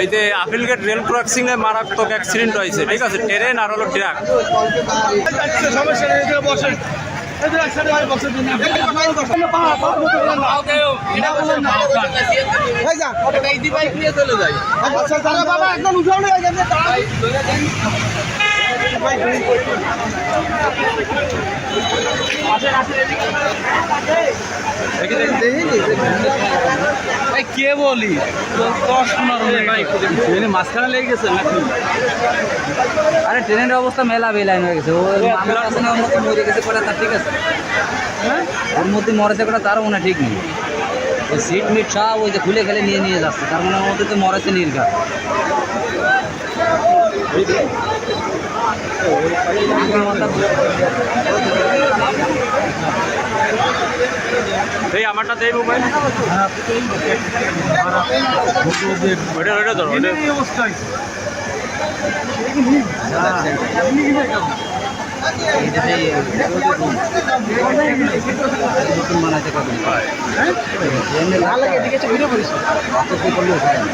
এই যে আপিলগেট rail crossing এ মারাত্মক অ্যাক্সিডেন্ট হয়েছে ঠিক আছে ট্রেন আর হলো ট্রাক সমস্যা হয় আচ্ছা কে বলি? দশ পনেরো মাঝখানে লেগে গেছে নাকি? আরে ট্রেনের অবস্থা মেলা বেলাইন হয়ে গেছে। ওর মধ্যে মরে গেছে কটা তার ঠিক আছে? হ্যাঁ? ওর মধ্যে মরেছে কটা তারও মনে হয় ঠিক নেই। ওই সিট মিট সব ওই যে খুলে খেলে নিয়ে নিয়ে যাচ্ছে। তার মানে ওর মধ্যে তো মরেছে নির্ঘাত। এই আমারটা দেই মোবাইল নতুন বানাইতে পারবে করলেও হয় না।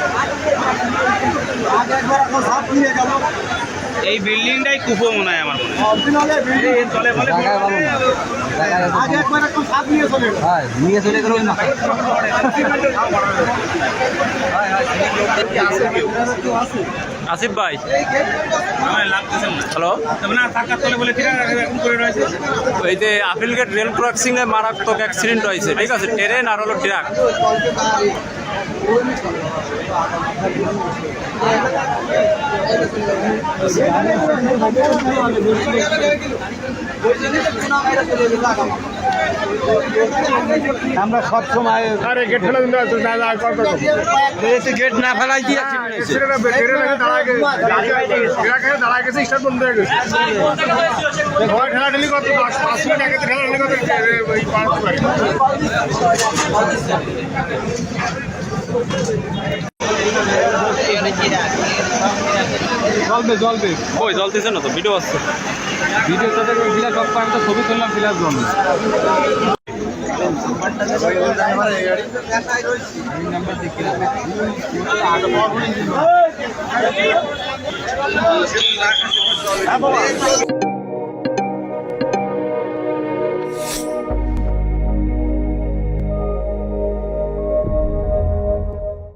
এই বিল্ডিংটাই কুপো মনে হয় আমার মনে হয়। হয় আসিফ ভাই। হ্যালো? এই যে আপিলগেট রেল ক্রসিং এ মারাত্মক অ্যাক্সিডেন্ট হয়েছে ঠিক আছে? ট্রেন আর হলো ট্রাক। আমরা সব সময় আরে গেট ফেলে দিন গেট না ফেলাই দিয়ে দাঁড়ায় গেছে স্টার্ট বন্ধ হয়ে গেছে। ঠেলা ঠেলি কত? পাঁচ মিনিট আগে কত? পাঁচ জলবে জলবে ওই জ্বলতেছে না তো? ভিডিও আসছে। ভিডিও তাদের ফিলাস সব আমি তো ছবি তুললাম ফিলাস জন্য। নাম্বার